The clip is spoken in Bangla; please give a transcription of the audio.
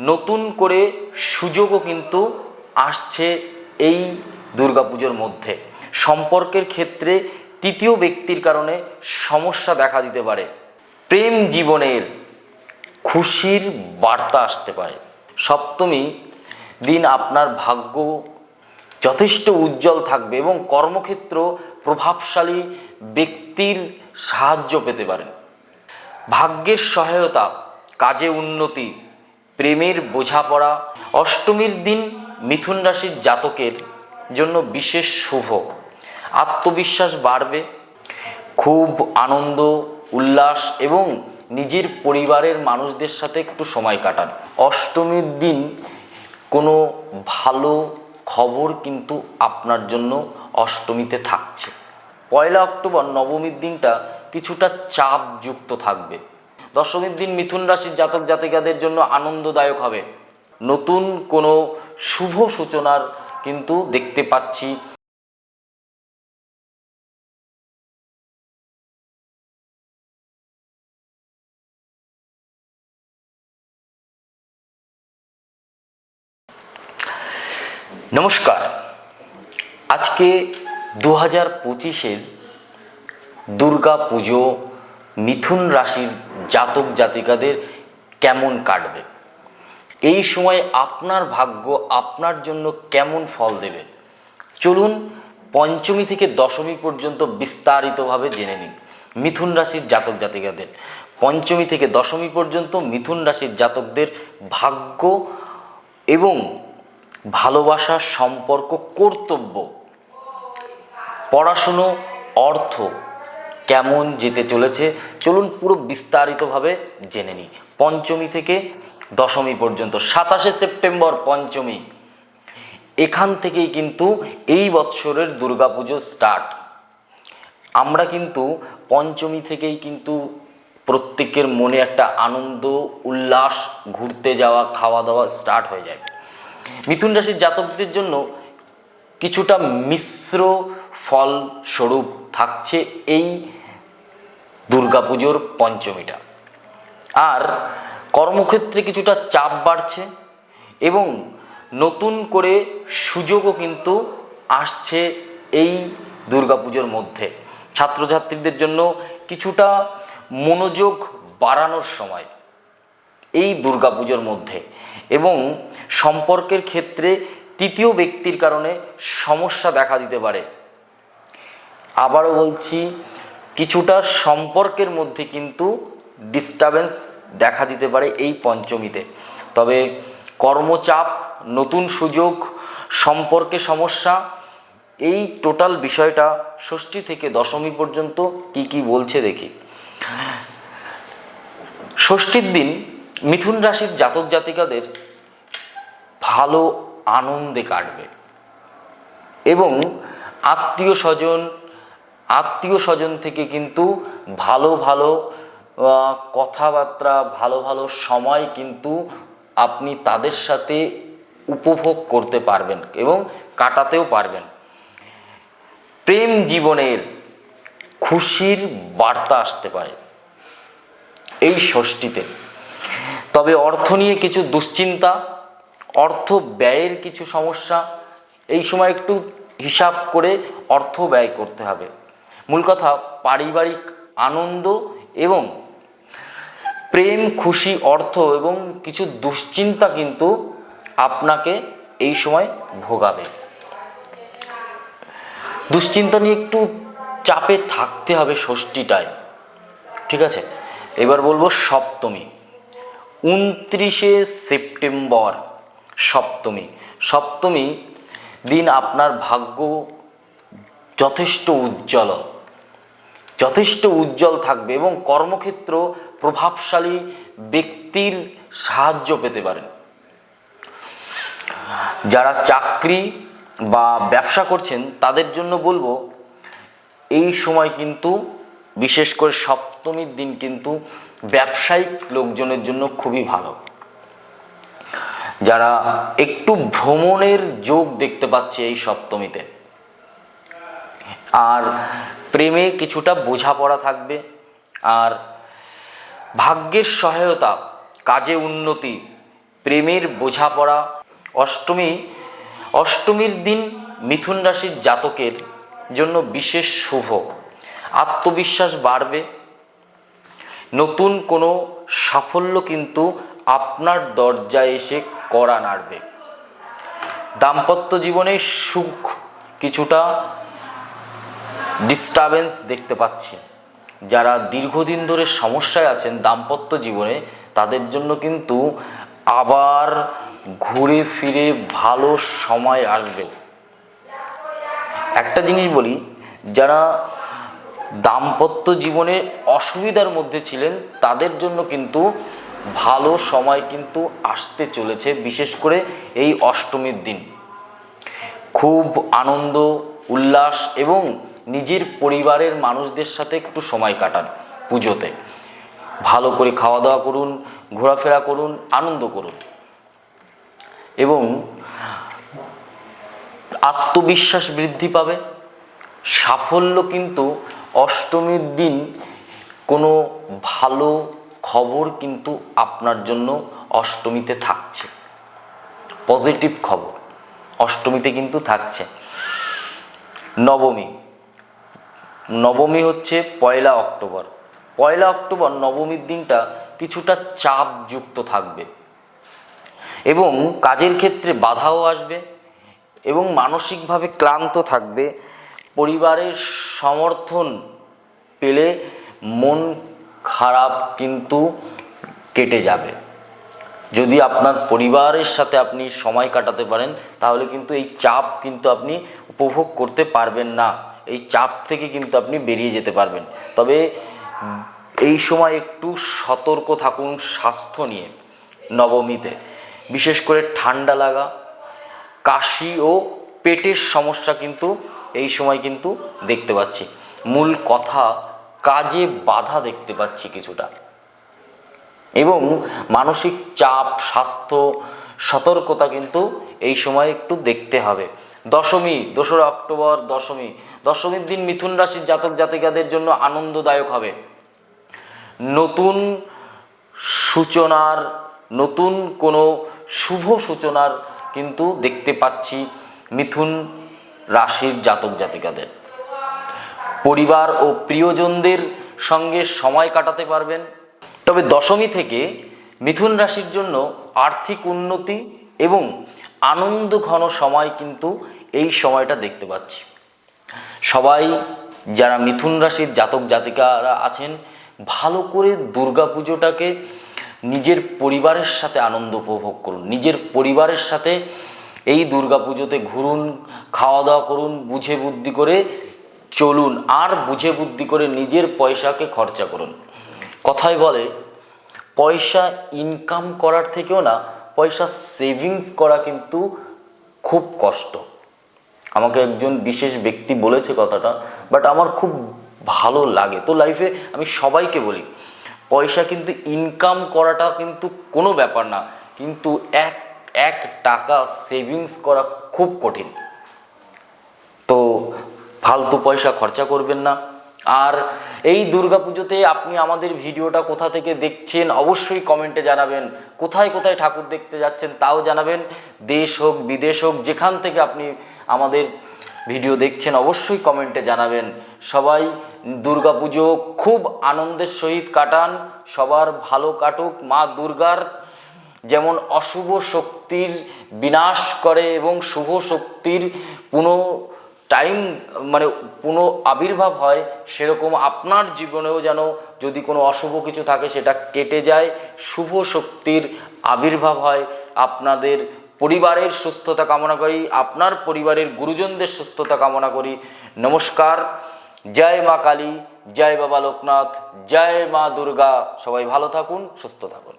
নতুন করে সুযোগও কিন্তু আসছে এই দুর্গাপুজোর মধ্যে। সম্পর্কের ক্ষেত্রে তৃতীয় ব্যক্তির কারণে সমস্যা দেখা দিতে পারে। প্রেম জীবনের খুশির বার্তা আসতে পারে। সপ্তমী দিন আপনার ভাগ্য যথেষ্ট উজ্জ্বল থাকবে এবং কর্মক্ষেত্র প্রভাবশালী ব্যক্তির সাহায্য পেতে পারেন ভাগ্যের সহায়তা, কাজে উন্নতি প্রেমের বোঝাপড়া, অষ্টমীর দিন মিথুন রাশির জাতকের জন্য বিশেষ শুভ। আত্মবিশ্বাস বাড়বে, খুব আনন্দ, উল্লাস এবং নিজের পরিবারের মানুষদের সাথে একটু সময় কাটান। অষ্টমীর দিন কোনো ভালো খবর কিন্তু আপনার জন্য অষ্টমীতে থাকছে। পয়লা অক্টোবর নবমীর দিনটা কিছুটা চাপযুক্ত থাকবে। দশমীর দিন মিথুন রাশির জাতক জাতিকাদের জন্য আনন্দদায়ক হবে। নতুন কোনো শুভ সূচনার কিন্তু দেখতে পাচ্ছি। নমস্কার। আজকে দু হাজার পঁচিশের দুর্গা পুজো মিথুন রাশির জাতক জাতিকাদের কেমন কাটবে? এই সময় আপনার ভাগ্য আপনার জন্য কেমন ফল দেবে? চলুন পঞ্চমী থেকে দশমী পর্যন্ত বিস্তারিতভাবে জেনে নিন মিথুন রাশির জাতক জাতিকাদের। পঞ্চমী থেকে দশমী পর্যন্ত মিথুন রাশির জাতকদের ভাগ্য এবং ভালোবাসার সম্পর্ক কর্তব্য। পড়াশুনো, অর্থ কেমন যেতে চলেছে, চলুন পুরো বিস্তারিতভাবে জেনে নিই। পঞ্চমী থেকে দশমী পর্যন্ত, সাতাশে সেপ্টেম্বর পঞ্চমী। এখান থেকেই কিন্তু এই বৎসরের দুর্গাপুজো স্টার্ট আমরা কিন্তু পঞ্চমী থেকেই কিন্তু প্রত্যেকের মনে একটা আনন্দ, উল্লাস, ঘুরতে যাওয়া খাওয়া দাওয়া স্টার্ট হয়ে যায়। মিথুন রাশির জাতকদের জন্য কিছুটা মিশ্র ফল স্বরূপ থাকছে এই দুর্গাপুজোর পঞ্চমীটা। আর কর্মক্ষেত্রে কিছুটা চাপ বাড়ছে এবং নতুন করে সুযোগও কিন্তু আসছে এই দুর্গাপুজোর মধ্যে। ছাত্রছাত্রীদের জন্য কিছুটা মনোযোগ বাড়ানোর সময় এই দুর্গাপুজোর মধ্যে এবং সম্পর্কের ক্ষেত্রে তৃতীয় ব্যক্তির কারণে সমস্যা দেখা দিতে পারে। আবারও বলছি কিছুটা সম্পর্কের মধ্যে কিন্তু ডিস্টারবেন্স দেখা দিতে পারে এই পঞ্চমীতে। তবে কর্মচাপ, নতুন সুযোগ, সম্পর্কে সমস্যা, এই টোটাল বিষয়টা ষষ্ঠী থেকে দশমী পর্যন্ত কি কি বলছে দেখি। ষষ্ঠীর দিন মিথুন রাশির জাতক জাতিকাদের ভালো আনন্দে কাটবে এবং আত্মীয় স্বজন আত্মীয় স্বজন থেকে কিন্তু ভালো ভালো কথাবার্তা, ভালো ভালো সময় কিন্তু আপনি তাদের সাথে উপভোগ করতে পারবেন এবং কাটাতেও পারবেন। প্রেম জীবনের খুশির বার্তা আসতে পারে এই ষষ্ঠীতে। তবে অর্থ নিয়ে কিছু দুশ্চিন্তা, অর্থ ব্যয়ের কিছু সমস্যা, এই সময় একটু হিসাব করে অর্থ ব্যয় করতে হবে। মূল কথা, পারিবারিক আনন্দ এবং প্রেম, খুশি, অর্থ এবং কিছু দুশ্চিন্তা কিন্তু আপনাকে এই সময় ভোগাবে। দুশ্চিন্তা নিয়ে একটু চাপে থাকতে হবে ষষ্ঠীটায়, ঠিক আছে? এবার বলব সপ্তমী, উনত্রিশে সেপ্টেম্বর, সপ্তমী। সপ্তমী দিন আপনার ভাগ্য যথেষ্ট উজ্জ্বল। যথেষ্ট উজ্জ্বল থাকবে এবং কর্মক্ষেত্র প্রভাবশালী ব্যক্তির সাহায্য পেতে পারেন যারা চাকরি বা ব্যবসা করছেন, তাদের জন্য বলব, এই সময় কিন্তু বিশেষ করে সপ্তমীর দিন কিন্তু ব্যবসায়িক লোকজনের জন্য খুবই ভালো। যারা একটু ভ্রমণের যোগ দেখতে পাচ্ছে এই সপ্তমীতে। আর প্রেমে কিছুটা বোঝাপড়া থাকবে আর ভাগ্যের সহায়তা, কাজে উন্নতি, প্রেমের বোঝাপড়া, অষ্টমী, অষ্টমীর দিন মিথুন রাশির জাতকের জন্য বিশেষ শুভ। আত্মবিশ্বাস বাড়বে। নতুন কোনো সাফল্য কিন্তু আপনার দরজায় এসে কড়া নাড়বে। দাম্পত্য জীবনে সুখ কিছুটা ডিস্টারবেন্স দেখতে পাচ্ছি। যারা দীর্ঘদিন ধরে সমস্যায় আছেন দাম্পত্য জীবনে, তাদের জন্য কিন্তু আবার ঘুরে ফিরে ভালো সময় আসবে। একটা জিনিস বলি, যারা দাম্পত্য জীবনে অসুবিধার মধ্যে ছিলেন, তাদের জন্য কিন্তু ভালো সময় কিন্তু আসতে চলেছে, বিশেষ করে এই অষ্টমীর দিন। খুব আনন্দ, উল্লাস এবং নিজের পরিবারের মানুষদের সাথে একটু সময় কাটান পুজোতে। ভালো করে খাওয়া দাওয়া করুন, ঘোরাফেরা করুন, আনন্দ করুন। এবং আত্মবিশ্বাস বৃদ্ধি পাবে। সাফল্য কিন্তু অষ্টমীর দিন কোনো ভালো খবর কিন্তু আপনার জন্য অষ্টমীতে থাকছে। পজিটিভ খবর অষ্টমীতে কিন্তু থাকছে। নবমী। নবমী হচ্ছে পয়লা অক্টোবর। পয়লা অক্টোবর নবমীর দিনটা কিছুটা চাপযুক্ত থাকবে। এবং কাজের ক্ষেত্রে বাধাও আসবে এবং মানসিকভাবে ক্লান্ত থাকবে। পরিবারের সমর্থন পেলে মন খারাপ কিন্তু কেটে যাবে। যদি আপনার পরিবারের সাথে আপনি সময় কাটাতে পারেন, তাহলে কিন্তু এই চাপ কিন্তু আপনি উপভোগ করতে পারবেন না। এই চাপ থেকে কিন্তু আপনি বেরিয়ে যেতে পারবেন। তবে এই সময় একটু সতর্ক থাকুন স্বাস্থ্য নিয়ে নবমীতে। বিশেষ করে ঠান্ডা লাগা, কাশি ও পেটের সমস্যা কিন্তু এই সময় কিন্তু দেখতে পাচ্ছি। মূল কথা, কাজে বাধা দেখতে পাচ্ছি কিছুটা। এবং মানসিক চাপ, স্বাস্থ্য, সতর্কতা কিন্তু এই সময় একটু দেখতে হবে। দশমী, দোসরা অক্টোবর, দশমী দশমীর দিন মিথুন রাশির জাতক জাতিকাদের জন্য আনন্দদায়ক হবে। নতুন সূচনার, নতুন কোনো শুভ সূচনার কিন্তু দেখতে পাচ্ছি মিথুন রাশির জাতক জাতিকাদের। পরিবার ও প্রিয়জনদের সঙ্গে সময় কাটাতে পারবেন। তবে দশমী থেকে মিথুন রাশির জন্য আর্থিক উন্নতি এবং আনন্দ ঘন সময় কিন্তু এই সময়টা দেখতে পাচ্ছি। সবাই যারা মিথুন রাশির জাতক জাতিকারা আছেন, ভালো করে দুর্গা পুজোটাকে নিজের পরিবারের সাথে আনন্দ উপভোগ করুন। নিজের পরিবারের সাথে এই দুর্গা পুজোতে ঘুরুন খাওয়া দাওয়া করুন, বুঝে বুদ্ধি করে চলুন, আর বুঝে বুদ্ধি করে নিজের পয়সাকে খরচা করুন। কথায় বলে, পয়সা ইনকাম করার থেকেও না, পয়সা সেভিংস করা কিন্তু খুব কষ্ট। আমাকে একজন বিশেষ ব্যক্তি বলেছে কথাটা বাট আমার খুব ভালো লাগে। তো লাইফে আমি সবাইকে বলি, পয়সা কিন্তু ইনকাম করাটা কিন্তু কোনো ব্যাপার না, কিন্তু এক এক টাকা সেভিংস করা খুব কঠিন। তো ফালতু পয়সা খরচা করবেন না আর এই দুর্গাপুজোতে আপনি আমাদের ভিডিওটা কোথা থেকে দেখছেন অবশ্যই কমেন্টে জানাবেন। কোথায় কোথায় ঠাকুর দেখতে যাচ্ছেন তাও জানাবেন। দেশ হোক, বিদেশ হোক, যেখান থেকে আপনি আমাদের ভিডিও দেখছেন অবশ্যই কমেন্টে জানাবেন। সবাই দুর্গাপুজো খুব আনন্দের সহিত কাটান। সবার ভালো কাটুক। মা দুর্গার যেমন অশুভ শক্তির বিনাশ করে এবং শুভ শক্তির পুনঃ টাইম মানে পুনঃ আবির্ভাব হয়, সেরকম আপনার জীবনেও যেন যদি কোনো অশুভ কিছু থাকে, সেটা কেটে যায়, শুভ শক্তির আবির্ভাব হয়, আপনাদের পরিবারের সুস্থতা কামনা করি, আপনার পরিবারের গুরুজনদের সুস্থতা কামনা করি। নমস্কার, জয় মা কালী, জয় বাবা লোকনাথ, জয় মা দুর্গা, সবাই ভালো থাকুন, সুস্থ থাকুন।